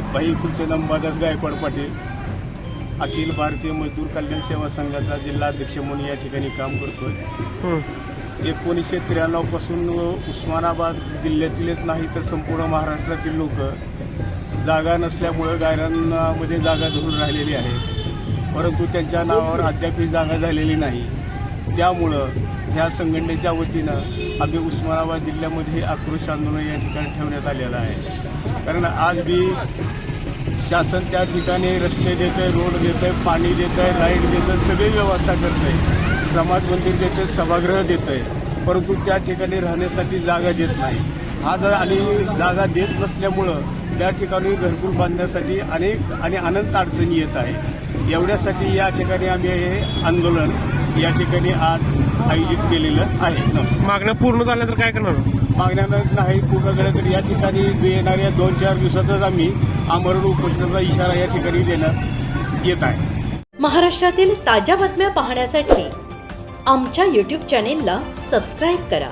भाई खुर्चे अंबादास गायकवाड पाटील अखिल भारतीय मजदूर कल्याण सेवा संघाचा जिल्हा अध्यक्ष म्हणून या ठिकाणी काम करतोय. हं. एकोणीसशे त्र्याण्णवपासून उस्मानाबाद जिल्ह्यातीलच नाही तर संपूर्ण महाराष्ट्रातील लोक जागा नसल्यामुळं गायरांमध्ये जागा धरून राहिलेली आहे परंतु त्यांच्या नावावर अद्याप ही जागा झालेली नाही. त्यामुळं ह्या संघटनेच्या वतीनं आम्ही उस्मानाबाद जिल्ह्यामध्ये आक्रोश आंदोलन या ठिकाणी ठेवण्यात आलेलं आहे. कारण आज बी शासन त्या ठिकाणी रस्ते देत आहे रोड देत आहे पाणी देत आहे लाइट देत आहे सगळी व्यवस्था करत आहे समाज मंदिर देत आहे सभागृह देत आहे परंतु त्या ठिकाणी राहण्यासाठी जागा देत नाही. आज आणि जागा देत नसल्यामुळं त्या ठिकाणी घरकुल बांधण्यासाठी अनेक आणि अनंत अडचणी येत आहे. एवढ्यासाठी या ठिकाणी आम्ही हे आंदोलन या ठिकाणी आज आयोजित केलेलं आहे. मागण्या पूर्ण झाल्या तर काय करणार? मागण्यानं नाही पूर्ण झालं तर या ठिकाणी येणाऱ्या दोन चार दिवसातच आम्ही आमरण उपोषणाचा इशारा या ठिकाणी देण्यात येत आहे. महाराष्ट्रातील ताज्या बातम्या पाहण्यासाठी आमच्या यूट्यूब चॅनेलला सबस्क्राईब करा.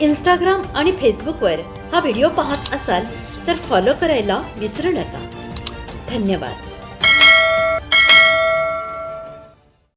इंस्टाग्राम आणि फेसबुकवर हा व्हिडिओ पाहत असाल तर फॉलो करायला विसरू नका. धन्यवाद.